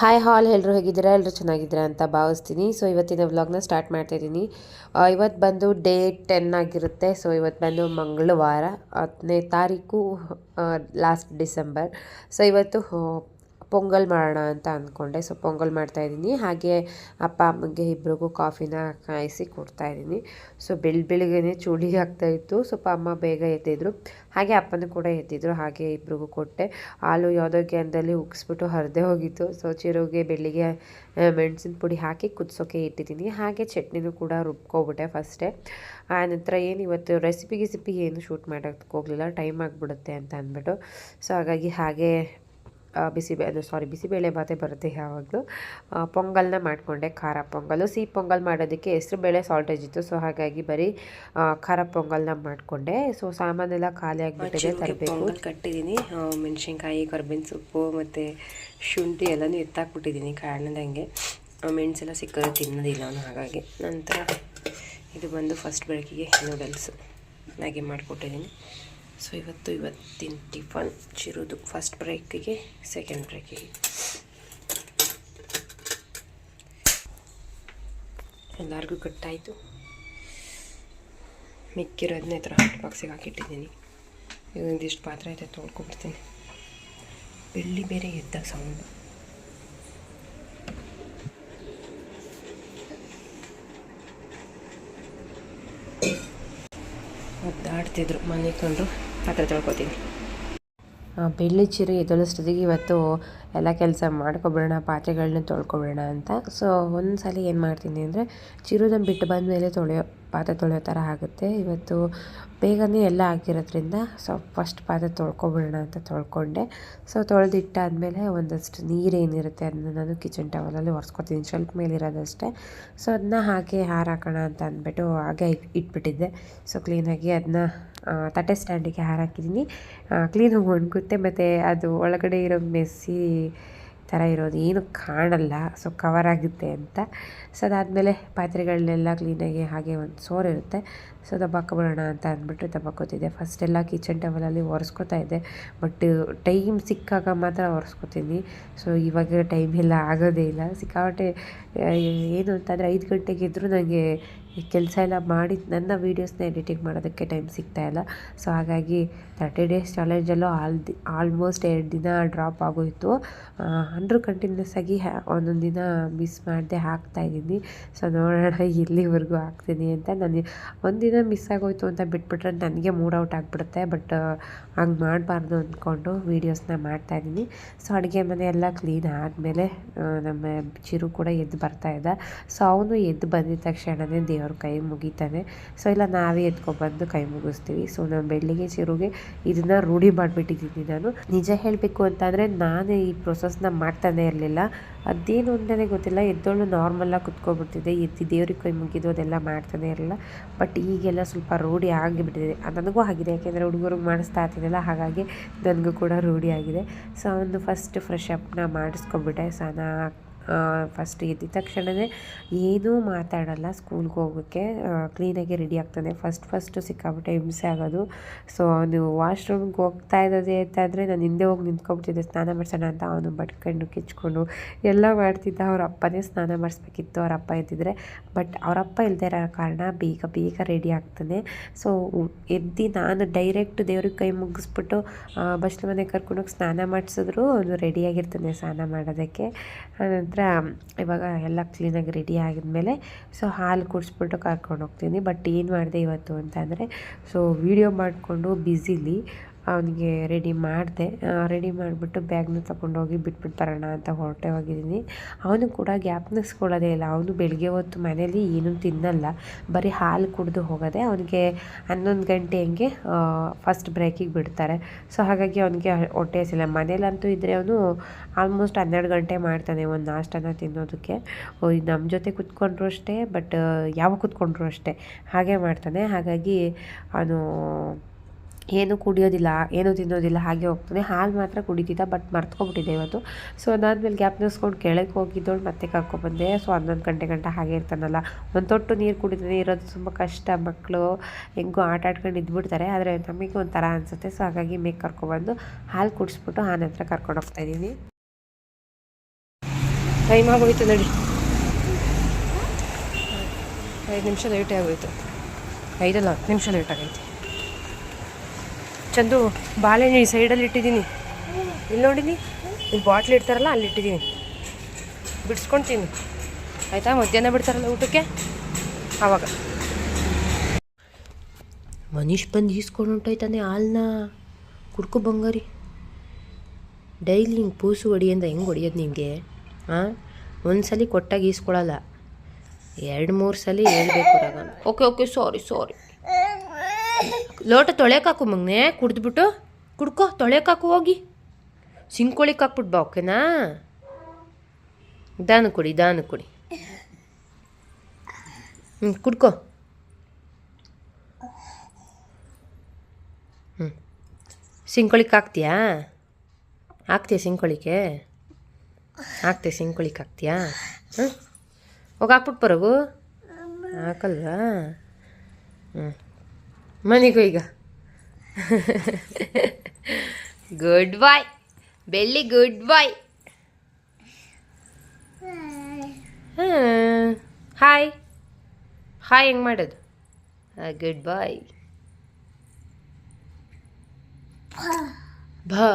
Hi ಹಾಲ್ ಎಲ್ಲರೂ ಹೇಗಿದ್ದೀರಾ? ಎಲ್ಲರೂ ಚೆನ್ನಾಗಿದ್ದೀರಾ ಅಂತ ಭಾವಿಸ್ತೀನಿ. ಸೊ ಇವತ್ತಿನ ವ್ಲಾಗ್ನ ಸ್ಟಾರ್ಟ್ ಮಾಡ್ತಾಯಿದ್ದೀನಿ ಇವತ್ತು ಬಂದು ಡೇ ಟೆನ್ ಆಗಿರುತ್ತೆ. ಸೊ ಇವತ್ತು ಬಂದು ಮಂಗಳವಾರ ಹತ್ತನೇ ತಾರೀಕು ಲಾಸ್ಟ್ ಡಿಸೆಂಬರ್ ಸೊ ಇವತ್ತು ಪೊಂಗಲ್ ಮಾಡೋಣ ಅಂತ ಅಂದ್ಕೊಂಡೆ. ಸೊ, ಪೊಂಗಲ್ ಮಾಡ್ತಾ ಇದ್ದೀನಿ. ಹಾಗೆ ಅಪ್ಪ ಅಮ್ಮಗೆ ಇಬ್ರಿಗೂ ಕಾಫಿನ ಕಾಯಿಸಿ ಕೊಡ್ತಾ ಇದ್ದೀನಿ. ಸೊ, ಬೆಳ್ ಬೆಳಿಗ್ಗೆ ಚೂಳಿ ಆಗ್ತಾ ಇತ್ತು. ಸ್ವಲ್ಪ ಅಮ್ಮ ಬೇಗ ಎದ್ದಿದ್ರು. ಹಾಗೆ ಅಪ್ಪನೂ ಕೂಡ ಎದ್ದಿದ್ರು. ಹಾಗೆ ಇಬ್ರಿಗೂ ಕೊಟ್ಟೆ. ಹಾಲು ಯಾವುದೋ ಗ್ಯಾನ್ದಲ್ಲಿ ಉಗಿಸ್ಬಿಟ್ಟು ಹರಿದೇ ಹೋಗಿತ್ತು. ಸೊ, ಚಿರುಗೆ ಬೆಳಿಗ್ಗೆ ಮೆಣಸಿನ ಪುಡಿ ಹಾಕಿ ಕುದಿಸೋಕೆ ಇಟ್ಟಿದ್ದೀನಿ. ಹಾಗೆ ಚಟ್ನಿನೂ ಕೂಡ ರುಬ್ಕೊಬಿಟ್ಟೆ ಫಸ್ಟೇ. ಆನಂತರ ಏನು ಇವತ್ತು ರೆಸಿಪಿ ಗಿಸಿಪಿ ಏನು ಶೂಟ್ ಮಾಡೋಕ್ಕೆ ಹೋಗಲಿಲ್ಲ. ಟೈಮ್ ಆಗಿಬಿಡುತ್ತೆ ಅಂತ ಅಂದ್ಬಿಟ್ಟು. ಸೊ, ಹಾಗಾಗಿ ಹಾಗೆ ಬಿಸಿಬೇ ಅದು ಸಾರಿ ಬಿಸಿಬೇಳೆ ಬಾತೆ ಬರುತ್ತೆ ಯಾವಾಗಲೂ. ಪೊಂಗಲ್ನ ಮಾಡಿಕೊಂಡೆ ಖಾರ ಪೊಂಗಲು. ಸಿಹಿ ಪೊಂಗಲ್ ಮಾಡೋದಕ್ಕೆ ಹೆಸ್ರು ಬೇಳೆ ಸಾಲ್ಟೇಜ್ ಇತ್ತು ಸೊ ಹಾಗಾಗಿ ಬರೀ ಖಾರ ಪೊಂಗಲ್ನ ಮಾಡಿಕೊಂಡೆ. ಸೊ ಸಾಮಾನೆಲ್ಲ ಖಾಲಿ ಆಗಿಬಿಟ್ಟಿದೆ ತರಬೇಕು. ಕಟ್ಟಿದ್ದೀನಿ. ಮೆಣಸಿನ್ಕಾಯಿ ಕರ್ಬೇವಿನ ಸೊಪ್ಪು ಮತ್ತು ಶುಂಠಿ ಎಲ್ಲನೂ ಎತ್ತಾಕ್ಬಿಟ್ಟಿದ್ದೀನಿ ಕಾರಣದಂಗೆ ಮೆಣಸೆಲ್ಲ ಸಿಕ್ಕೋದು ತಿನ್ನೋದಿಲ್ಲ ಅವನು ಹಾಗಾಗಿ. ನಂತರ ಇದು ಬಂದು ಫಸ್ಟ್ ಬೆಳಕಿಗೆ ನೂಡಲ್ಸು ಮ್ಯಾಗಿ ಮಾಡಿಕೊಟ್ಟಿದ್ದೀನಿ. ಸೊ ಇವತ್ತು ಇವತ್ತಿನ ಟಿಫನ್ ಚಿರುದು. ಫಸ್ಟ್ ಬ್ರೇಕಿಗೆ ಸೆಕೆಂಡ್ ಬ್ರೇಕಿಗೆ ಎಲ್ಲರಿಗೂ ಕಟ್ಟಾಯಿತು ಮಿಕ್ಕಿರೋದನ್ನ ಥರ ಹಾಟ್ ಬಾಕ್ಸಿಗೆ ಹಾಕಿಟ್ಟಿದ್ದೀನಿ. ಇದೊಂದಿಷ್ಟು ಪಾತ್ರ ಐತೆ ತೊಳ್ಕೊಬಿಡ್ತೀನಿ ಬೆಳ್ಳಿ ಬೇರೆ ಎದ್ದ ಸೌಂಡು ಒದ್ದಾಡ್ತಿದ್ರು ಮನೆ ಕಂಡು ಪಾತ್ರೆ ತೊಳ್ಕೊತೀನಿ ಬೆಳ್ಳಿ ಚೀರೆ ಎದ್ದೊಳಿಸ್ಟೊತ್ತಿಗೆ ಇವತ್ತು ಎಲ್ಲ ಕೆಲಸ ಮಾಡ್ಕೊಬಿಡೋಣ ಪಾತ್ರೆಗಳನ್ನ ತೊಳ್ಕೊಬಿಡೋಣ ಅಂತ. ಸೊ ಒಂದು ಸಲ ಏನು ಮಾಡ್ತೀನಿ ಅಂದರೆ ಚಿರುದನ್ನು ಬಿಟ್ಟು ಬಂದ ಮೇಲೆ ತೊಳೆಯೋ, ಪಾತ್ರೆ ತೊಳೆಯೋ ಥರ ಆಗುತ್ತೆ. ಇವತ್ತು ಬೇಗನೆ ಎಲ್ಲ ಆಗಿರೋದ್ರಿಂದ, ಸೊ ಫಸ್ಟ್ ಪಾತ್ರೆ ತೊಳ್ಕೊಬಿಡೋಣ ಅಂತ ತೊಳ್ಕೊಂಡೆ. ಸೊ ತೊಳೆದಿಟ್ಟಾದಮೇಲೆ ಒಂದಷ್ಟು ನೀರೇನಿರುತ್ತೆ ಅದನ್ನ ನಾನು ಕಿಚನ್ ಟವಲಲ್ಲಿ ಒರೆಸ್ಕೊತೀನಿ. ಶೆಲ್ಫ್ ಮೇಲೆ ಇರೋದಷ್ಟೇ ಸೊ ಅದನ್ನ ಹಾಕಿ ಹಾರಾಕೋಣ ಅಂತ ಅಂದ್ಬಿಟ್ಟು ಹಾಗೆ ಇಟ್, ಇಟ್ಬಿಟ್ಟಿದ್ದೆ. ಸೊ ಕ್ಲೀನಾಗಿ ಅದನ್ನ ತಟ್ಟೆ ಸ್ಟ್ಯಾಂಡಿಗೆ ಹಾರಾಕಿದ್ದೀನಿ ಕ್ಲೀನಾಗಿ ಒಣಗುತ್ತೆ. ಮತ್ತು ಅದು ಒಳಗಡೆ ಇರೋ ಮೆಸ್ಸಿ ಥರ ಇರೋದು, ಏನು ಕಾಣಲ್ಲ. ಸೊ ಕವರ್ ಆಗುತ್ತೆ ಅಂತ. ಸೊ ಅದಾದಮೇಲೆ ಪಾತ್ರೆಗಳನ್ನೆಲ್ಲ ಕ್ಲೀನಾಗಿ ಹಾಗೆ ಒಂದು ಸೋರ್ ಇರುತ್ತೆ. ಸೊ ದಬ್ಬಾಕೊಬಿಡೋಣ ಅಂತ ಅಂದ್ಬಿಟ್ಟು ದಬ್ಬಾಕೋತಿದ್ದೆ ಫಸ್ಟ್ ಎಲ್ಲ ಕಿಚನ್ ಟೇಬಲಲ್ಲಿ ಒರೆಸ್ಕೊತಾ ಇದ್ದೆ. ಬಟ್ ಟೈಮ್ ಸಿಕ್ಕಾಗ ಮಾತ್ರ ಒರೆಸ್ಕೊತೀನಿ. ಸೊ ಇವಾಗ ಟೈಮ್ ಎಲ್ಲ ಆಗೋದೇ ಇಲ್ಲ. ಸಿಕ್ಕಾಪಟ್ಟೆ ಏನು ಅಂತಂದರೆ ಐದು ಗಂಟೆಗೆ ಇದ್ದರೂ ನನಗೆ ಕೆಲಸ ಎಲ್ಲ ಮಾಡಿ ನನ್ನ ವೀಡಿಯೋಸ್ನ ಎಡಿಟಿಂಗ್ ಮಾಡೋದಕ್ಕೆ ಟೈಮ್ ಸಿಗ್ತಾ ಇಲ್ಲ. ಸೊ ಹಾಗಾಗಿ ತರ್ಟಿ ಡೇಸ್ ಚಾಲೆಂಜಲ್ಲೂ ಆಲ್ ದಿ ಆಲ್ಮೋಸ್ಟ್ ಎರಡು ದಿನ ಡ್ರಾಪ್ ಆಗೋಯಿತು. ಅಂದರೂ ಕಂಟಿನ್ಯೂಸ್ ಆಗಿ ಒಂದೊಂದು ದಿನ ಮಿಸ್ ಮಾಡದೆ ಹಾಕ್ತಾಯಿದ್ದೀನಿ ಸೊ ನೋಡೋಣ ಇಲ್ಲಿವರೆಗೂ ಹಾಕ್ತೀನಿ ಅಂತ. ನಾನು ಒಂದಿನ ಮಿಸ್ ಆಗೋಯ್ತು ಅಂತ ಬಿಟ್ಬಿಟ್ರೆ ನನಗೆ ಮೂಡ್ ಔಟ್ ಆಗಿಬಿಡುತ್ತೆ. ಬಟ್ ಹಂಗೆ ಮಾಡಬಾರ್ದು ಅಂದ್ಕೊಂಡು ವೀಡಿಯೋಸ್ನ ಮಾಡ್ತಾಯಿದ್ದೀನಿ ಸೊ ಅಡುಗೆ ಮನೆ ಎಲ್ಲ ಕ್ಲೀನ್ ಆದಮೇಲೆ ನಮ್ಮ ಚಿರು ಕೂಡ ಎದ್ದು ಬರ್ತಾ ಇದ್ದ. ಸೊ ಅವನು ಎದ್ದು ಬಂದಿದ ತಕ್ಷಣವೇ ದೇವ್ರ ಕೈ ಮುಗಿತಾನೆ. ಸೊ ಇಲ್ಲ, ನಾವೇ ಎತ್ಕೊಬಂದು ಕೈ ಮುಗಿಸ್ತೀವಿ. ಸೊ ನಮ್ಮ ಬೆಳ್ಳಿಗೆ ಚಿರುಗೆ ಇದನ್ನು ರೂಢಿ ಮಾಡಿಬಿಟ್ಟಿದ್ದೀನಿ ನಾನು. ನಿಜ ಹೇಳಬೇಕು ಅಂತಂದರೆ, ನಾನು ಈ ಪ್ರೊಸೆಸ್ನ ಮಾಡ್ತಾನೆ ಇರಲಿಲ್ಲ. ಅದೇನು ಅಂತಲೇ ಗೊತ್ತಿಲ್ಲ. ಎದ್ದೋಳು ನಾರ್ಮಲಾಗಿ ಕುತ್ಕೊಬಿಡ್ತಿದ್ದೆ ಎದ್ದು ದೇವ್ರಿಗೆ ಕೈ ಮುಗಿದು ಅದೆಲ್ಲ ಮಾಡ್ತಾನೆ ಇರಲಿಲ್ಲ. ಬಟ್ ಈಗೆಲ್ಲ ಸ್ವಲ್ಪ ರೂಢಿ ಆಗಿಬಿಟ್ಟಿದೆ. ನನಗೂ ಆಗಿದೆ. ಯಾಕೆಂದರೆ ಹುಡುಗರಿಗೆ ಮಾಡಿಸ್ತಾ ಹಾಗಾಗಿ ನನಗೂ ಕೂಡ ರೂಢಿಯಾಗಿದೆ. ಸೊ ಅವನು ಫಸ್ಟ್ ಫ್ರೆಶ್ ಅಪ್ನ ಮಾಡಿಸ್ಕೊಂಬಿಟ್ಟೆ ಸ್ನಾನ ಫಸ್ಟ್ ಎದ್ದ ತಕ್ಷಣವೇ ಏನೂ ಮಾತಾಡಲ್ಲ ಸ್ಕೂಲ್ಗೆ ಹೋಗೋಕ್ಕೆ ಕ್ಲೀನಾಗಿ ರೆಡಿ ಆಗ್ತಾನೆ ಫಸ್ಟ್ ಫಸ್ಟು ಸಿಕ್ಕಾಬಿಟ್ಟೆ ಹಿಂಸೆ ಆಗೋದು. ಸೊ ಅವನು ವಾಶ್ರೂಮ್ಗೆ ಹೋಗ್ತಾ ಇದ್ದದೆ ಅಂತಂದರೆ ನಾನು ಹಿಂದೆ ಹೋಗಿ ನಿಂತ್ಕೊಬಿಟ್ಟಿದ್ದೆ. ಸ್ನಾನ ಮಾಡಿಸೋಣ ಅಂತ ಅವನು ಬಡ್ಕೊಂಡು ಕಿಚ್ಕೊಂಡು ಎಲ್ಲ ಮಾಡ್ತಿದ್ದ. ಅವ್ರ ಅಪ್ಪನೇ ಸ್ನಾನ ಮಾಡಿಸ್ಬೇಕಿತ್ತು ಅವ್ರ ಅಪ್ಪ ಇದ್ದಿದ್ರೆ ಬಟ್ ಅವರಪ್ಪ ಇಲ್ಲದೆ ಇರೋ ಕಾರಣ ಬೇಗ ಬೇಗ ರೆಡಿ ಆಗ್ತಾನೆ. ಸೊ ಎದ್ದು ನಾನು ಡೈರೆಕ್ಟ್ ದೇವ್ರಿಗೆ ಕೈ ಮುಗಿಸ್ಬಿಟ್ಟು ಬಸ್ಲು ಮನೆಗೆ ಕರ್ಕೊಂಡೋಗಿ ಸ್ನಾನ ಮಾಡಿಸಿದ್ರು. ಅವನು ರೆಡಿಯಾಗಿರ್ತಾನೆ ಸ್ನಾನ ಮಾಡೋದಕ್ಕೆ. ಆನಂತರ ಇವಾಗ ಎಲ್ಲ ಕ್ಲೀನಾಗಿ ರೆಡಿ ಆಗಿದ್ಮೇಲೆ ಸೊ ಹಾಲು ಕುಡಿಸ್ಬಿಟ್ಟು ಕರ್ಕೊಂಡು ಹೋಗ್ತೀನಿ. ಬಟ್ ಏನು ಮಾಡಿದೆ ಇವತ್ತು ಅಂತಂದರೆ ಸೊ ವೀಡಿಯೋ ಮಾಡಿಕೊಂಡು ಬ್ಯುಸಿಲಿ ಅವನಿಗೆ ರೆಡಿ ಮಾಡಿದೆ. ರೆಡಿ ಮಾಡಿಬಿಟ್ಟು ಬ್ಯಾಗ್ನ ತಗೊಂಡೋಗಿ ಬಿಟ್ಬಿಟ್ಟು ಬರೋಣ ಅಂತ ಹೊರಟೆ ಹೋಗಿದ್ದೀನಿ. ಅವನು ಕೂಡ ಗ್ಯಾಪ್ನಿಸ್ಕೊಳ್ಳೋದೇ ಇಲ್ಲ. ಅವನು ಬೆಳಗ್ಗೆ ಹೊತ್ತು ಮನೇಲಿ ಏನೂ ತಿನ್ನಲ್ಲ. ಬರೀ ಹಾಲು ಕುಡಿದು ಹೋಗೋದೆ. ಅವನಿಗೆ ಹನ್ನೊಂದು ಗಂಟೆ ಹಂಗೆ ಫಸ್ಟ್ ಬ್ರೇಕಿಗೆ ಬಿಡ್ತಾರೆ. ಸೊ ಹಾಗಾಗಿ ಅವನಿಗೆ ಹೊಟ್ಟೆ ಹಸಿಲ್ಲ ಮನೇಲಂತೂ ಇದ್ದರೆ ಅವನು ಆಲ್ಮೋಸ್ಟ್ ಹನ್ನೆರಡು ಗಂಟೆ ಮಾಡ್ತಾನೆ ಒಂದು ನಾಷ್ಟನ ತಿನ್ನೋದಕ್ಕೆ. ನಮ್ಮ ಜೊತೆ ಕುತ್ಕೊಂಡ್ರು ಅಷ್ಟೇ ಬಟ್ ಯಾವಾಗ ಕುತ್ಕೊಂಡ್ರು ಅಷ್ಟೇ. ಹಾಗೆ ಮಾಡ್ತಾನೆ. ಹಾಗಾಗಿ ಅವನು ಏನು ಕುಡಿಯೋದಿಲ್ಲ, ಏನು ತಿನ್ನೋದಿಲ್ಲ, ಹಾಗೆ ಹೋಗ್ತಾನೆ ಹಾಲು ಮಾತ್ರ ಕುಡಿತಿದ್ದ ಬಟ್ ಮರ್ತ್ಕೊಬಿಟ್ಟಿದ್ದೆ ಇವತ್ತು. ಸೊ ಅದಾದ್ಮೇಲೆ ಗ್ಯಾಪ್ ನಿಲ್ಸ್ಕೊಂಡು ಕೆಳಗೆ ಹೋಗಿದ್ದೋಳು ಮತ್ತೆ ಕರ್ಕೊಬಂದೆ ಸೊ ಹನ್ನೊಂದು ಗಂಟೆ ಗಂಟ ಹಾಗೆ ಇರ್ತಾನಲ್ಲ. ಒಂದು ತೊಟ್ಟು ನೀರು ಕುಡಿದ್ರೆ ಇರೋದು ತುಂಬ ಕಷ್ಟ. ಮಕ್ಕಳು ಹೆಂಗೂ ಆಟ ಆಡ್ಕೊಂಡು ಇದ್ಬಿಡ್ತಾರೆ. ಆದರೆ ನಮಗೆ ಒಂಥರ ಅನಿಸುತ್ತೆ. ಸೊ ಹಾಗಾಗಿ ಮೇಕ್ ಕರ್ಕೊಬಂದು ಹಾಲು ಕುಡಿಸ್ಬಿಟ್ಟು ಆ ಹತ್ರ ಕರ್ಕೊಂಡು ಹೋಗ್ತಾ ಇದ್ದೀನಿ. ಟೈಮ್ ಆಗೋಯ್ತು ನೋಡಿ. ಐದು ನಿಮಿಷ ಲೇಟೇ ಆಗೋಯ್ತು. ಐದಲ್ಲ, ಹತ್ತು ನಿಮಿಷ ಲೇಟ್ ಆಗೈತೆ. ಚಂದು ಬಾಳೆಹಣ್ಣು ಈ ಸೈಡಲ್ಲಿ ಇಟ್ಟಿದ್ದೀನಿ. ಇಲ್ಲಿ ನೋಡಿನಿ? ಇಲ್ಲಿ ಬಾಟ್ಲ್ ಇಡ್ತಾರಲ್ಲ ಅಲ್ಲಿ ಇಟ್ಟಿದ್ದೀನಿ. ಬಿಡಿಸ್ಕೊಳ್ತೀನಿ ಆಯಿತಾ? ಮಧ್ಯಾಹ್ನ ಬಿಡ್ತಾರಲ್ಲ ಊಟಕ್ಕೆ? ಆವಾಗ ಮನೀಶ್ ಬಂದು ಈಸ್ಕೊಂಡು ಹೊಂಟೋಯ್ತಾನೆ ಹಾಲನ್ನ ಕುಡ್ಕೊ ಬಂಗಾರಿ. ಡೈಲಿ ಹಿಂಗೆ ಪೂಸು ಹೊಡಿಯಿಂದ ಹೆಂಗೆ ಹೊಡಿಯೋದು ನಿಮಗೆ ಹಾಂ ಒಂದು ಸಲ ಕೊಟ್ಟಾಗ ಈಸ್ಕೊಳ್ಳಲ್ಲ ಎರಡು ಮೂರು ಸಲ ಹೇಳ್ಬೇಕು ರಾಗ ಓಕೆ ಓಕೆ ಸಾರಿ ಸಾರಿ ಲೋಟ ತೊಳೆಯೋಕಾಕು ಮಗ್ನೆ, ಕುಡಿದ್ಬಿಟ್ಟು ಕುಡ್ಕೋ, ತೊಳೆಯೋಕಾಕು ಹೋಗಿ. ಸಿಂಕೊಳಿಗೆ ಹಾಕ್ಬಿಟ್ಟು ಬಾ ಓಕೆನಾ? ದಾನ ಕೊಡಿ ದಾನ ಕೊಡಿ. ಹ್ಞೂ ಕುಡ್ಕೋ. ಹ್ಞೂ ಸಿಂಕೊಳಿಕ್ ಹಾಕ್ತೀಯಾ? ಹಾಕ್ತೀಯ ಸಿಂಕೊಳಿಕೆ ಹಾಕ್ತೀಯ ಸಿಂಕೊಳಿಕ್ ಹಾಕ್ತೀಯಾ? ಹ್ಞೂ ಹೋಗಿ ಹಾಕ್ಬಿಟ್ಟು ಹಾಕಲ್ವಾ? ಹ್ಞೂ ಮನೆಗೂ ಈಗ. ಗುಡ್ ಬಾಯ್ ಬೆಳ್ಳಿ ಗುಡ್ ಬಾಯ್ ಹಾಂ. ಹಾಯ್ ಹಾಯ್ ಹೆಂಗೆ ಮಾಡೋದು? ಗುಡ್ ಬಾಯ್ ಭಾ.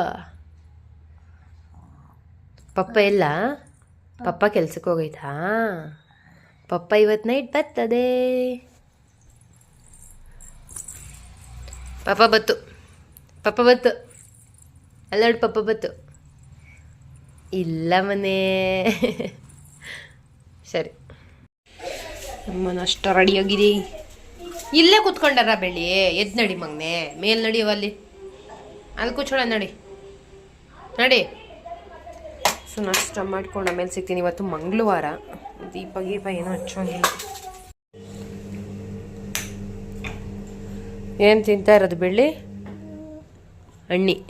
ಪಪ್ಪ ಎಲ್ಲ? ಪಪ್ಪ ಕೆಲ್ಸಕ್ಕೆ ಹೋಗೈತಾ? ಪಪ್ಪ ಇವತ್ತು ನೈಟ್ ಬರ್ತದೆ. ಪಪ್ಪ ಬತ್ತು ಪಪ್ಪ ಬತ್ತು. ಅಲ್ಲೋಡು ಪಪ್ಪ ಬತ್ತು. ಇಲ್ಲ ಮನೆ. ಸರಿ. ಅಮ್ಮನ ರೆಡಿ ರೆಡಿಯಾಗಿದೆ ಇಲ್ಲೇ ಕೂತ್ಕೊಂಡಾರ ಬೆಳ್ಳಿ. ಎದ್ದು ನಡಿ ಮಗ್ನೆ. ಮೇಲ್ ನಡಿಯವ ಅಲ್ಲಿ. ಅಲ್ಲಿ ಕೂಚೋಣ ನಡಿ. ನಡಿ. ಸೊ ನಾಷ್ಟ ಮಾಡ್ಕೊಂಡು ಆಮೇಲೆ ಸಿಗ್ತೀನಿ ಇವತ್ತು ಮಂಗಳವಾರ. ದೀಪ ಗೀಪ ಏನೂ ಹಚ್ಚೋಂಗಿಲ್ಲ. ಏನು ತಿಂತಾ ಇರೋದು ಬೆಳ್ಳಿ? ಅಣ್ಣಿ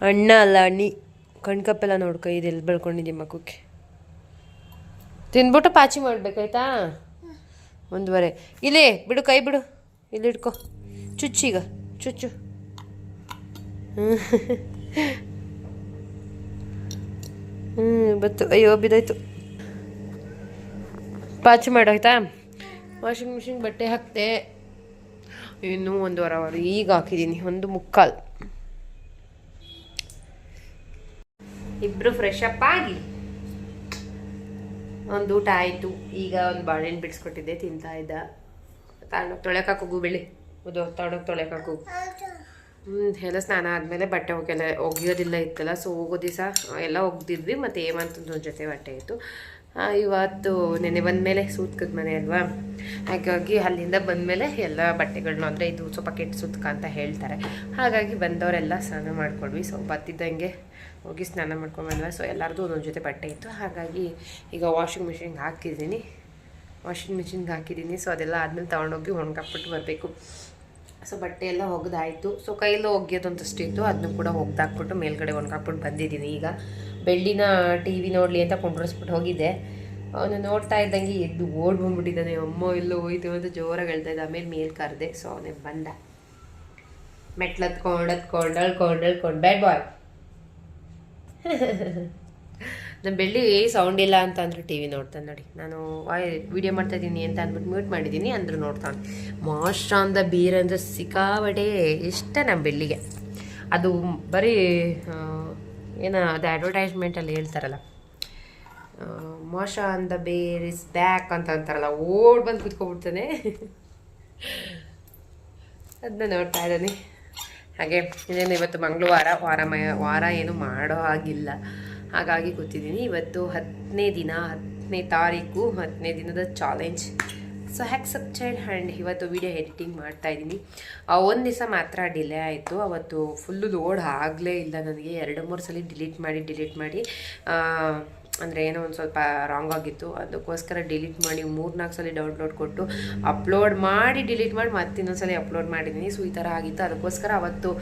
ಅಣ್ಣ ಅಲ್ಲ, ಅಣ್ಣಿ. ಕಣ್ಕಪ್ಪೆಲ್ಲ ನೋಡ್ಕೊ ಇದೆಲ್ಲಿ ಬೆಳ್ಕೊಂಡಿದ್ದೀನಿ ಮಗುಕ್ಕೆ. ತಿಂದ್ಬಿಟ್ಟು ಪಾಚಿ ಮಾಡ್ಬೇಕಾಯ್ತಾ? ಒಂದುವರೆ. ಇಲ್ಲಿ, ಬಿಡು ಕೈ ಬಿಡು. ಇಲ್ಲಿ ಇಟ್ಕೊ. ಚುಚ್ಚೀಗ ಚುಚ್ಚು. ಹ್ಞೂ ಬತ್ತು ಅಯ್ಯೋ, ಬಿದ್ದಾಯ್ತು. ಪಾಚಿ ಮಾಡೋಯ್ತಾ? ವಾಷಿಂಗ್ ಮಿಷಿನ್ ಬಟ್ಟೆ ಹಾಕ್ತೆ. ಇನ್ನೂ ಒಂದು ವಾರ ವಾರ ಈಗ ಹಾಕಿದ್ದೀನಿ, ಒಂದು ಮುಕ್ಕಾಲು. ಇಬ್ಬರು ಫ್ರೆಶ್ ಅಪ್ ಆಗಿ ಒಂದು ಊಟ ಆಯಿತು. ಈಗ ಒಂದು ಬಾಳೆಹಣ್ಣು ಬಿಡಿಸ್ಕೊಟ್ಟಿದ್ದೆ, ತಿಂತಾ ಇದ್ದ. ತಗೊಂಡೋಗಿ ತೊಳೆಯೋಕೆ ಬಿಳಿ ಅದು ತಗೊಂಡೋಗಿ ಹಾಕು. ಹ್ಞೂ ಎಲ್ಲ ಸ್ನಾನ ಆದಮೇಲೆ ಬಟ್ಟೆ ಹೋಗಿಲ್ಲ ಒಗೆಯೋದಿಲ್ಲ ಇತ್ತಲ್ಲ ಸೊ ಹೋಗೋ ದಿವಸ ಎಲ್ಲ ಒಗ್ದಿದ್ವಿ, ಮತ್ತು ಏಮಂತಂದು ಜೊತೆ ಬಟ್ಟೆ ಇತ್ತು. ಇವತ್ತು ನೆನೆ ಬಂದಮೇಲೆ ಸೂತ್ಕದ ಮನೆ ಅಲ್ವಾ? ಹಾಗಾಗಿ ಅಲ್ಲಿಂದ ಬಂದಮೇಲೆ ಎಲ್ಲ ಬಟ್ಟೆಗಳನ್ನ ಅಂದರೆ ಇದು ಸ್ವಲ್ಪ ಕೆಟ್ಟ ಸೂತ್ಕ ಅಂತ ಹೇಳ್ತಾರೆ. ಹಾಗಾಗಿ ಬಂದವರೆಲ್ಲ ಸ್ನಾನ ಮಾಡ್ಕೊಂಡ್ವಿ. ಸೊ ಬತ್ತಿದ್ದಂಗೆ ಹೋಗಿ ಸ್ನಾನ ಮಾಡ್ಕೊಂಡ್ಬಂದ್ವ ಸೊ ಎಲ್ಲರದು ಒಂದೊಂದು ಜೊತೆ ಬಟ್ಟೆ ಇತ್ತು. ಹಾಗಾಗಿ ಈಗ ವಾಷಿಂಗ್ ಮಿಷಿನ್ಗೆ ಹಾಕಿದ್ದೀನಿ. ವಾಷಿಂಗ್ ಮಿಷಿನ್ಗೆ ಹಾಕಿದ್ದೀನಿ. ಸೊ ಅದೆಲ್ಲ ಆದಮೇಲೆ ತೊಗೊಂಡೋಗಿ ಒಣಗಾಕ್ಬಿಟ್ಟು ಬರಬೇಕು. ಸೊ ಬಟ್ಟೆ ಎಲ್ಲ ಒಗ್ದಾಯಿತು. ಸೊ ಕೈಲೂ ಒಗ್ಯೋದಂತಷ್ಟು ಇತ್ತು ಅದನ್ನು ಕೂಡ ಒಗ್ದಾಕ್ಬಿಟ್ಟು ಮೇಲ್ಗಡೆ ಒಣಗಾಕ್ಬಿಟ್ಟು ಬಂದಿದ್ದೀನಿ ಈಗ. ಬೆಳ್ಳಿನ ಟಿ ವಿ ನೋಡಲಿ ಅಂತ ಕೊಂಡ್ರಿಸ್ಬಿಟ್ಟು ಹೋಗಿದ್ದೆ. ಅವನು ನೋಡ್ತಾ ಇದ್ದಂಗೆ ಎದ್ದು ಓಡ್ ಬಂದ್ಬಿಟ್ಟಿದ್ದಾನೆ. ಅಮ್ಮ, ಎಲ್ಲೋ ಹೋಯ್ತು ಅಂತ ಜೋರಾಗಿ ಹೇಳ್ತಾ ಇದ್ದ. ಆಮೇಲೆ ಮೇಲ್ ಕರೆದೆ. ಸೊ ಅವನೇ ಬಂದ. ಮೆಟ್ಲತ್ಕೊಂಡು ಹತ್ಕೊಂಡು ಅಳ್ಕೊಂಡು ಅಳ್ಕೊಂಡು ಬ್ಯಾಡ್ ಬಾಯ್ ನಮ್ಮ ಬೆಳ್ಳಿ ಸೌಂಡ್ ಇಲ್ಲ ಅಂತ ಅಂದ್ರೆ ಟಿ ವಿ ನೋಡ್ತಾನೆ ನೋಡಿ. ನಾನು ವಿಡಿಯೋ ಮಾಡ್ತಾ ಇದ್ದೀನಿ ಅಂತ ಅಂದ್ಬಿಟ್ಟು ಮ್ಯೂಟ್ ಮಾಡಿದ್ದೀನಿ ಅಂದ್ರು ನೋಡ್ತಾನೆ. ಆನ್ ದ ಬೀರ್ ಅಂದರೆ ಸಿಕ್ಕಾಬಡೆ ಇಷ್ಟ ನಮ್ಮ ಬೆಳ್ಳಿಗೆ. ಅದು ಬರೀ ಏನೋ ಅದು ಅಡ್ವರ್ಟೈಸ್ಮೆಂಟಲ್ಲಿ ಹೇಳ್ತಾರಲ್ಲ. ಮೋಶ ಅಂದ ಬೇರ್ ಇಸ್ ಬ್ಯಾಕ್ ಅಂತ ಅಂತಾರಲ್ಲ, ಓಡ್ ಬಂದು ಕುತ್ಕೊಬಿಡ್ತಾನೆ. ಅದನ್ನ ನೋಡ್ತಾ ಇದ್ದಾನೆ. ಹಾಗೆ ಇನ್ನೇನು ಇವತ್ತು ಮಂಗಳವಾರ, ವಾರ ವಾರ ಏನು ಮಾಡೋ ಹಾಗಿಲ್ಲ. ಹಾಗಾಗಿ ಕೂತಿದ್ದೀನಿ. ಇವತ್ತು ಹತ್ತನೇ ದಿನ, ಹತ್ತನೇ ತಾರೀಕು, ಹತ್ತನೇ ದಿನದ challenge so hack child hand ಇವತ್ತು ವಿಡಿಯೋ ಎಡಿಟಿಂಗ್ ಮಾಡ್ತಾ ಇದ್ದೀನಿ. ಒಂದು ದಿವಸ ಮಾತ್ರ ಡಿಲೇ ಆಯಿತು. ಅವತ್ತು ಫುಲ್ಲು ಲೋಡ್ ಆಗಲೇ ಇಲ್ಲ ನನಗೆ. ಎರಡು, ಮೂರು ಸಲ ಡಿಲೀಟ್ ಮಾಡಿ ಡಿಲೀಟ್ ಮಾಡಿ ಅಂದರೆ ಏನೋ ಒಂದು ಸ್ವಲ್ಪ ರಾಂಗ್ ಆಗಿತ್ತು. ಅದಕ್ಕೋಸ್ಕರ ಡಿಲೀಟ್ ಮಾಡಿ, ಮೂರ್ನಾಲ್ಕು ಸಲ ಡೌನ್ಲೋಡ್ ಕೊಟ್ಟು ಅಪ್ಲೋಡ್ ಮಾಡಿ ಡಿಲೀಟ್ ಮಾಡಿ ಮತ್ತೆ ಅಪ್ಲೋಡ್ ಮಾಡಿದ್ದೀನಿ. ಸೊ ಈ ಥರ ಆಗಿತ್ತು. ಅದಕ್ಕೋಸ್ಕರ ಅವತ್ತು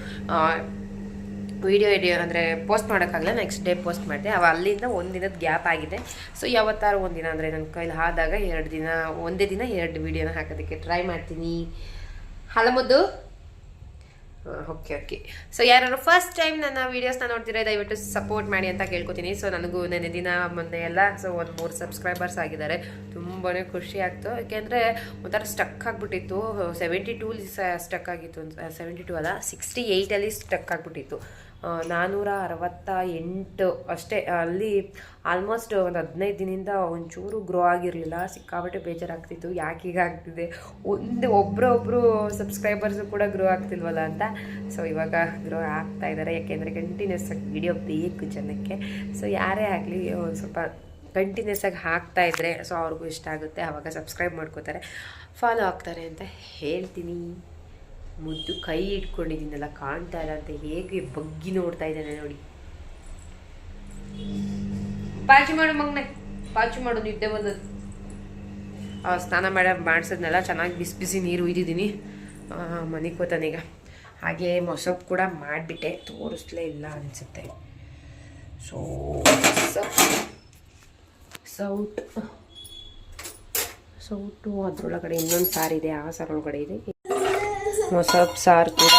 ವಿಡಿಯೋ ಎಡಿಯೋ ಅಂದರೆ ಪೋಸ್ಟ್ ಮಾಡೋಕ್ಕಾಗಲ್ಲ ನೆಕ್ಸ್ಟ್ ಡೇ ಪೋಸ್ಟ್ ಮಾಡಿದೆ. ಅವ ಅಲ್ಲಿಂದ ಒಂದು ದಿನದ ಗ್ಯಾಪ್ ಆಗಿದೆ. ಸೊ ಯಾವತ್ತಾರು ಒಂದು ದಿನ ಅಂದರೆ ನನ್ನ ಕೈಲಿ ಆದಾಗ ಎರಡು ದಿನ, ಒಂದೇ ದಿನ ಎರಡು ವೀಡಿಯೋನ ಹಾಕೋದಕ್ಕೆ ಟ್ರೈ ಮಾಡ್ತೀನಿ. ಹಲಮುದ್ದು ಓಕೆ ಓಕೆ ಸೊ ಯಾರು ಫಸ್ಟ್ ಟೈಮ್ ನನ್ನ ವೀಡಿಯೋಸ್ನ ನೋಡ್ತೀರಾ ದಯವಿಟ್ಟು ಸಪೋರ್ಟ್ ಮಾಡಿ ಅಂತ ಕೇಳ್ಕೊತೀನಿ. ಸೊ ನನಗೂ ನೆನೆ ದಿನ ಮೊನ್ನೆ ಎಲ್ಲ ಸೊ ಒಂದು ಮೂರು ಸಬ್ಸ್ಕ್ರೈಬರ್ಸ್ ಆಗಿದ್ದಾರೆ. ತುಂಬಾ ಖುಷಿ ಆಗ್ತು. ಯಾಕೆಂದರೆ ಒಂಥರ ಸ್ಟಕ್ ಆಗಿಬಿಟ್ಟಿತ್ತು. ಸೆವೆಂಟಿ ಟೂಲಿ ಸ್ಟಕ್ ಆಗಿತ್ತು ಸೆವೆಂಟಿ ಟೂ ಅಲ್ಲ ಸಿಕ್ಸ್ಟಿ ಏಯ್ಟಲ್ಲಿ ಸ್ಟಕ್ ಆಗಿಬಿಟ್ಟಿತ್ತು. ನಾನ್ನೂರ ಅರವತ್ತ ಎಂಟು ಅಷ್ಟೇ. ಅಲ್ಲಿ ಆಲ್ಮೋಸ್ಟ್ ಒಂದು ಹದಿನೈದು ದಿನದಿಂದ ಒಂಚೂರು ಗ್ರೋ ಆಗಿರಲಿಲ್ಲ. ಸಿಕ್ಕಾಬಟ್ಟೆ ಬೇಜಾರಾಗ್ತಿತ್ತು. ಯಾಕೆ ಈಗ ಆಗ್ತಿದೆ? ಒಂದು ಒಬ್ಬರೊಬ್ಬರು ಸಬ್ಸ್ಕ್ರೈಬರ್ಸು ಕೂಡ ಗ್ರೋ ಆಗ್ತಿಲ್ವಲ್ಲ ಅಂತ. ಸೊ ಇವಾಗ ಗ್ರೋ ಆಗ್ತಾ ಇದ್ದಾರೆ ಯಾಕೆಂದರೆ ಕಂಟಿನ್ಯೂಸ್ ಆಗಿ ವಿಡಿಯೋ ಬೇಕು ಜನಕ್ಕೆ. ಸೊ ಯಾರೇ ಆಗಲಿ ಸ್ವಲ್ಪ ಕಂಟಿನ್ಯೂಸ್ ಆಗಿ ಹಾಕ್ತಾ ಇದ್ದರೆ ಸೊ, ಅವ್ರಿಗೂ ಇಷ್ಟ ಆಗುತ್ತೆ. ಆವಾಗ ಸಬ್ಸ್ಕ್ರೈಬ್ ಮಾಡ್ಕೋತಾರೆ. ಫಾಲೋ ಆಗ್ತಾರೆ ಅಂತ ಹೇಳ್ತೀನಿ. ಮುದ್ದು ಕೈ ಇಟ್ಕೊಂಡಿದ್ದೀನಲ್ಲ ಕಾಣ್ತಾ ಇಲ್ಲ ಅಂತ ಹೇಗೆ ಬಗ್ಗಿ ನೋಡ್ತಾ ಇದ್ದಾನೆ ನೋಡಿ. ಪಾಚಿ ಮಾಡು ಮಗನೆ ಪಾಚಿ ಮಾಡು ನಿದ್ದೆ ಬಂದದ್ದು. ಸ್ನಾನ ಮಾಡ, ಮಾಡಿಸಿದ್ನೆಲ್ಲ ಚೆನ್ನಾಗಿ ಬಿಸಿ ಬಿಸಿ ನೀರು ಉಯ್ದಿದ್ದೀನಿ. ಮನೆಗೆ ಹೋತಾನೀಗ ಹಾಗೆ ಮೊಸಪ್ಪು ಕೂಡ ಮಾಡಿಬಿಟ್ಟೆ, ತೋರಿಸ್ಲೇ ಇಲ್ಲ ಅನಿಸುತ್ತೆ. ಸೊ ಸೌಟ್. ಸೌಟು. ಅದರೊಳಗಡೆ ಇನ್ನೊಂದು ಸಾರಿದೆ, ಆ ಸಾರೊಳಗಡೆ ಇದೆ. ಮೊಸಪ್ ಸಾರು ಕೂಡ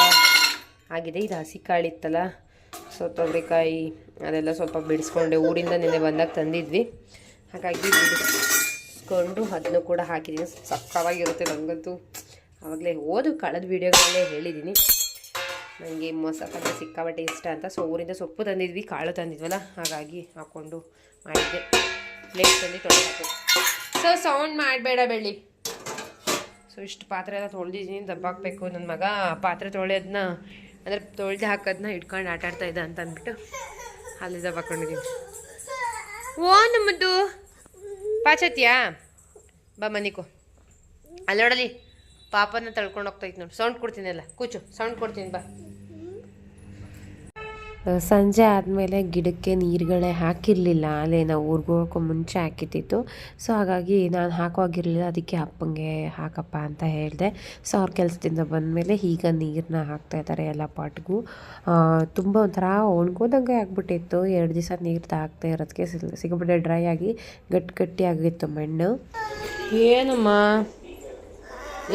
ಆಗಿದೆ. ಇದು ಹಸಿ ಕಾಳಿತ್ತಲ್ಲ. ಸೊ ತೊಗರಿಕಾಯಿ ಅದೆಲ್ಲ ಸ್ವಲ್ಪ ಬಿಡಿಸ್ಕೊಂಡೆ ಊರಿಂದ ನಿನ್ನೆ ಬಂದಾಗ ತಂದಿದ್ವಿ. ಹಾಗಾಗಿ ಬಿಡಿಸ್ಕೊಂಡು ಅದನ್ನು ಕೂಡ ಹಾಕಿದ್ದೀನಿ. ಸಕ್ಕವಾಗಿರುತ್ತೆ ನನಗಂತೂ ಆವಾಗಲೇ ಓದು ಕಳೆದ ವೀಡಿಯೋಗಳಲ್ಲೇ ಹೇಳಿದ್ದೀನಿ. ನನಗೆ ಮೊಸಪ್ಪ ಸಿಕ್ಕಾಬಟ್ಟೆ ಇಷ್ಟ ಅಂತ. ಸೊ, ಊರಿಂದ ಸೊಪ್ಪು ತಂದಿದ್ವಿ, ಕಾಳು ತಂದಿದ್ವಲ್ಲ. ಹಾಗಾಗಿ ಹಾಕ್ಕೊಂಡು ಮಾಡಿದ್ದೆ. ಪ್ಲೇಟ್ ತಂದು ತೊಳೆದು ಸೊ ಸೌಂಡ್ ಮಾಡಬೇಡ ಬೆಳ್ಳಿ. ಸೊ ಇಷ್ಟು ಪಾತ್ರೆ ಎಲ್ಲ ತೊಳೆದಿದ್ದೀನಿ ದಬ್ಬಾಕಬೇಕು ನನ್ನ ಮಗ ಪಾತ್ರೆ ತೊಳೆಯೋದನ್ನ ಅಂದರೆ ತೊಳೆದು ಹಾಕೋದನ್ನ ಇಟ್ಕೊಂಡು ಆಟ ಆಡ್ತಾ ಇದ್ದ ಅಂತ ಅಂದ್ಬಿಟ್ಟು ಅಲ್ಲಿ ದಬ್ಬಾಕೊಂಡಿದ್ದೀನಿ ಓ, ನಮ್ಮದು ಪಾಚತ್ಯಾ ಬಾ ಮನಿಕೋ ಅಲ್ಲಿ ನೋಡಲಿ ಪಾಪನ ತಳ್ಕೊಂಡು ಹೋಗ್ತಾ ಇತ್ತು ನೋಡಿ. ಸೌಂಡ್ ಕೊಡ್ತೀನಲ್ಲ ಕೂಚು, ಸೌಂಡ್ ಕೊಡ್ತೀನಿ, ಬಾ. ಸಂಜೆ ಆದಮೇಲೆ ಗಿಡಕ್ಕೆ ನೀರುಗಳೇ ಹಾಕಿರಲಿಲ್ಲ. ಅಲ್ಲೇ ನಾವು ಊರಿಗೆ ಮುಂಚೆ ಹಾಕಿದ್ದಿತ್ತು ಸೊ ಹಾಗಾಗಿ ನಾನು ಹಾಕುವಾಗಿರಲಿಲ್ಲ. ಅದಕ್ಕೆ ಅಪ್ಪಂಗೆ, ಹಾಕಪ್ಪ ಅಂತ ಹೇಳಿದೆ. ಸೊ ಅವ್ರ ಕೆಲಸದಿಂದ ಬಂದಮೇಲೆ ಈಗ ನೀರನ್ನ ಹಾಕ್ತಾ ಇದ್ದಾರೆ ಎಲ್ಲ ಪಾಟ್ಗೂ. ತುಂಬ ಒಂಥರ ಒಣಗೋದಂಗೆ ಆಗ್ಬಿಟ್ಟಿತ್ತು. ಎರಡು ದಿವಸ ನೀರು ಹಾಕ್ತಾ ಇರೋದಕ್ಕೆ ಸಿಗಬಿಟ್ಟೆ ಡ್ರೈ ಆಗಿ ಗಟ್ಟಿ ಗಟ್ಟಿ ಆಗಿತ್ತು ಮಣ್ಣು. ಏನಮ್ಮ?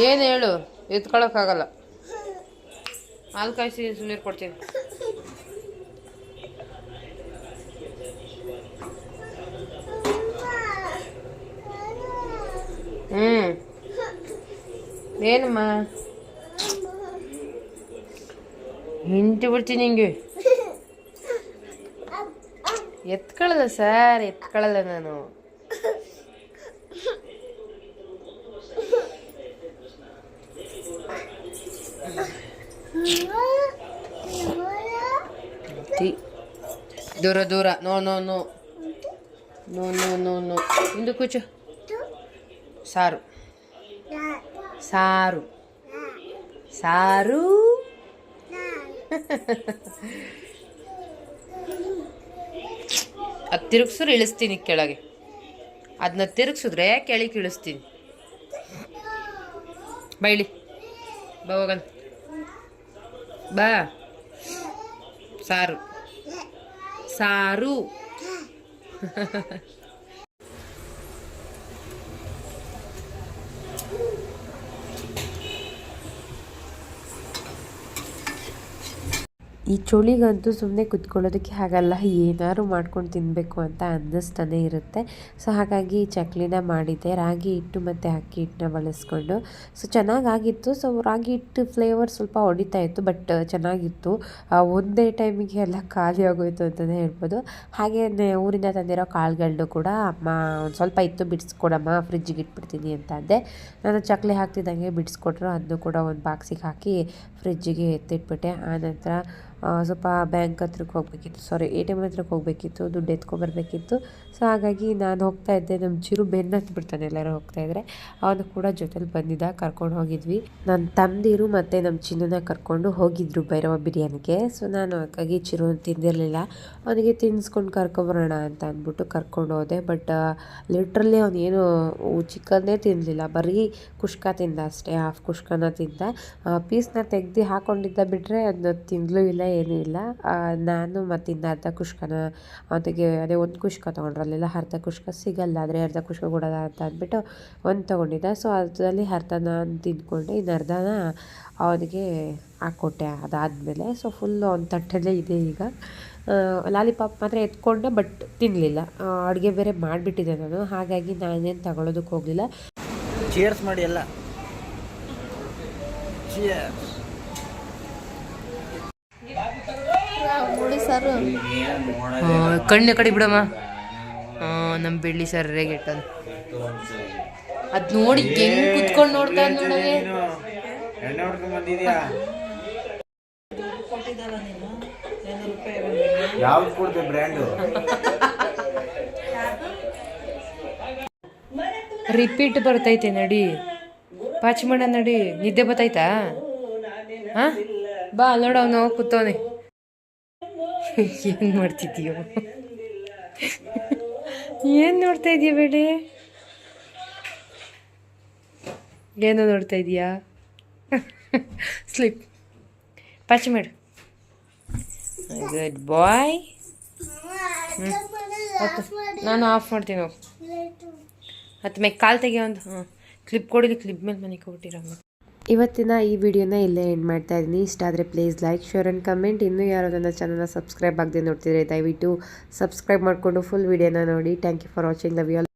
ಏನು ಹೇಳು? ಎತ್ಕೊಳಕ್ಕಾಗಲ್ಲ. ಹಾಲು ಕಾಯಿಸಿ ನೀರು ಕೊಡ್ತೀನಿ. ಹ್ಞೂ ಏನಮ್ಮ? ಹಿಂಟಿ ಬಿಡ್ತೀನಿ ಹಿಂಗೆ ಎತ್ಕೊಳ್ಳಲ್ಲ ಸರ್ ಎತ್ಕೊಳ್ಳಲ್ಲ ನಾನು. ದೂರ ದೂರ. No no no. No no no no. ಹಿಂದೆ ಕೂಚು. ಸಾರು. ಸಾರು. ಸಾರು. ಅದು ತಿರುಗ್ಸಿದ್ರೆ ಇಳಿಸ್ತೀನಿ ಕೆಳಗೆ. ಅದನ್ನ ತಿರುಗಿಸಿದ್ರೆ ಕೆಳಗೆ ಇಳಿಸ್ತೀನಿ. ಬೈಲಿ. ಬಾ ಬಾ. ಸಾರು. ಸಾರು. ಈ ಚಳಿಗಂತೂ ಸುಮ್ಮನೆ ಕುತ್ಕೊಳ್ಳೋದಕ್ಕೆ ಆಗಲ್ಲ ಏನಾದ್ರು ಮಾಡ್ಕೊಂಡು ತಿನ್ನಬೇಕು ಅಂತ ಅನ್ನಿಸ್ತಾನೆ ಇರುತ್ತೆ. ಸೊ, ಹಾಗಾಗಿ ಚಕ್ಲಿನ ಮಾಡಿದ್ದೆ. ರಾಗಿ ಹಿಟ್ಟು ಮತ್ತು ಅಕ್ಕಿ ಹಿಟ್ಟನ್ನ ಬಳಸ್ಕೊಂಡು. ಸೊ, ಚೆನ್ನಾಗಾಗಿತ್ತು. ಸೊ, ರಾಗಿ ಹಿಟ್ಟು ಫ್ಲೇವರ್ ಸ್ವಲ್ಪ ಹೊಡಿತಾ ಇತ್ತು, ಬಟ್ ಚೆನ್ನಾಗಿತ್ತು. ಒಂದೇ ಟೈಮಿಗೆ ಎಲ್ಲ ಖಾಲಿ ಆಗೋಯ್ತು ಅಂತಲೇ ಹೇಳ್ಬೋದು. ಹಾಗೆ ಊರಿಂದ ತಂದಿರೋ ಕಾಳುಗಳನ್ನು ಕೂಡ ಅಮ್ಮ ಒಂದು ಸ್ವಲ್ಪ ಇತ್ತು, ಬಿಡಿಸ್ಕೊಡಮ್ಮ, ಫ್ರಿಜ್ಜಿಗೆ ಇಟ್ಬಿಡ್ತೀನಿ ಅಂತ ಅಂದೆ. ನಾನು ಚಕ್ಲಿ ಹಾಕ್ತಿದ್ದಂಗೆ ಬಿಡಿಸ್ಕೊಟ್ರು ಅದನ್ನು ಕೂಡ ಒಂದು ಬಾಕ್ಸಿಗೆ ಹಾಕಿ ಫ್ರಿಜ್ಜಿಗೆ ಎತ್ತಿಟ್ಬಿಟ್ಟೆ. ಆನಂತರ ಸ್ವಲ್ಪ ಬ್ಯಾಂಕ್ ಹತ್ರಕ್ಕೆ ಹೋಗಬೇಕಿತ್ತು. ಸಾರಿ ಎ ಟಿ ಎಂ ಹತ್ರಕ್ಕೆ ಹೋಗಬೇಕಿತ್ತು. ದುಡ್ಡು ಎತ್ಕೊಬರ್ಬೇಕಿತ್ತು. ಸೊ ಹಾಗಾಗಿ ನಾನು ಹೋಗ್ತಾ ಇದ್ದೆ. ನಮ್ಮ ಚಿರು ಬೆನ್ನು ಹತ್ಬಿಡ್ತಾನೆ ಎಲ್ಲರೂ ಹೋಗ್ತಾ ಇದ್ರೆ. ಅವನು ಕೂಡ ಜೊತೆಲಿ ಬಂದಿದ್ದ. ಕರ್ಕೊಂಡು ಹೋಗಿದ್ವಿ. ನನ್ನ ತಂದಿರು ಮತ್ತು ನಮ್ಮ ಚಿನ್ನನ ಕರ್ಕೊಂಡು ಹೋಗಿದ್ರು ಭೈರವ ಬಿರಿಯಾನಿಗೆ. ಸೊ ನಾನು ಹಾಗಾಗಿ ಚಿರು ತಿಂದಿರಲಿಲ್ಲ. ಅವನಿಗೆ ತಿನ್ನಿಸ್ಕೊಂಡು ಕರ್ಕೊಂಬರೋಣ ಅಂತ ಅಂದ್ಬಿಟ್ಟು ಕರ್ಕೊಂಡು ಹೋದೆ. ಬಟ್ ಲಿಟ್ರಲಿ ಅವನೇನು ಚಿಕನ್ನೇ ತಿನ್ನಲಿಲ್ಲ ಬರೀ ಕುಷ್ಕ ತಿಂದ ಅಷ್ಟೇ. ಹಾಫ್ ಕುಷ್ಕನ ತಿಂದ. ಪೀಸ್ನ ತೆಗ್ದು ಹಾಕೊಂಡಿದ್ದ ಬಿಟ್ಟರೆ ಅದನ್ನ ತಿನ್ನಲೂ ಇಲ್ಲ. ಏನೂ ಇಲ್ಲ. ನಾನು ಮತ್ತು ಇನ್ನು ಅರ್ಧ ಕುಷ್ಕನ ಅವನಿಗೆ, ಅದೇ ಒಂದು ಕುಷ್ಕ ತೊಗೊಂಡ್ರಲ್ಲೆಲ್ಲ ಅರ್ಧ ಕುಷ್ಕ ಸಿಗಲ್ಲ, ಆದರೆ ಅರ್ಧ ಕುಷ್ಕ ಕೊಡೋದ ಅಂತ ಅಂದ್ಬಿಟ್ಟು ಒಂದು ತೊಗೊಂಡಿದ್ದ. ಸೊ ಅದರಲ್ಲಿ ಅರ್ಧ ನಾನು ತಿಂದ್ಕೊಂಡೆ ಇನ್ನು ಅರ್ಧನ ಅವನಿಗೆ ಹಾಕ್ಕೊಟ್ಟೆ ಅದಾದಮೇಲೆ. ಸೊ ಫುಲ್ಲು ಅವ್ನ ತಟ್ಟೆಲ್ಲೇ ಇದೆ ಈಗ. ಲಾಲಿಪಾಪ್ ಮಾತ್ರ ಎತ್ಕೊಂಡೆ ಬಟ್ ತಿನ್ನಲಿಲ್ಲ ಅಡುಗೆ ಬೇರೆ ಮಾಡಿಬಿಟ್ಟಿದ್ದೆ ನಾನು. ಹಾಗಾಗಿ ನಾನೇನು ತಗೊಳ್ಳೋದಕ್ಕೆ ಹೋಗಲಿಲ್ಲ. ಚೇರ್ಸ್ ಮಾಡಿ ಎಲ್ಲ. ಕಣ್ಣು ಕಡೆ ಬಿಡಮ್ಮ. ನಮ್ಮ ಬೆಳ್ಳಿ ಸರ್ ಗೆಟ್ಟನ್ ಅದ್ ನೋಡಿ ಹೆಂಗ್ ಕುತ್ಕೊಂಡು ನೋಡ್ತಾ ಯಾವ್ದು ಬ್ರ್ಯಾಂಡು? ರಿಪೀಟ್ ಬರ್ತೈತೆ ನಡಿ. ಪಾಚಿ ಮಾಡ ನಡಿ. ನಿದ್ದೆ ಬರ್ತೈತಾ? ಹಾ ಬಾ ನೋಡ ಅವನು ಕೂತವನೆ ಏನ್ ಮಾಡ್ತಿದ್ದೀಯೋ ಏನು ನೋಡ್ತಾ ಇದೀಯ ಬೇಡಿ? ಏನೋ ನೋಡ್ತಾ ಇದೀಯಾ? ಸ್ಲಿಪ್. ಪಾಚಿ ಮಾಡು. Good bye. ನಾನು ಆಫ್ ಮಾಡ್ತೀನಿ ಹೋಗಿ. ಹತ್ತು ಮೇಲೆ ಕಾಲು ತೆಗಿಯೋ ಒಂದು ಹಾಂ ಕ್ಲಿಪ್ ಕೊಡಿಲಿ ಕ್ಲಿಪ್ ಮೇಲೆ ಮನೆ ಕೊಟ್ಟಿರಮ್ಮ ಇವತ್ತಿನ ಈ ವಿಡಿಯೋನ ಇಲ್ಲೇ ಎಂಡ್ ಮಾಡ್ತಾ ಇದ್ದೀನಿ. ಇಷ್ಟ ಆದರೆ please like share and comment ಇನ್ನೂ ಯಾರೋ ನನ್ನ ಚಾನಲ್ನ ಸಬ್ಸ್ಕ್ರೈಬ್ ಆಗದೆ ನೋಡ್ತಿದ್ರೆ ದಯವಿಟ್ಟು ಸಬ್ಸ್ಕ್ರೈಬ್ ಮಾಡಿಕೊಂಡು ಫುಲ್ ವಿಡಿಯೋನ ನೋಡಿ. Thank you for watching love you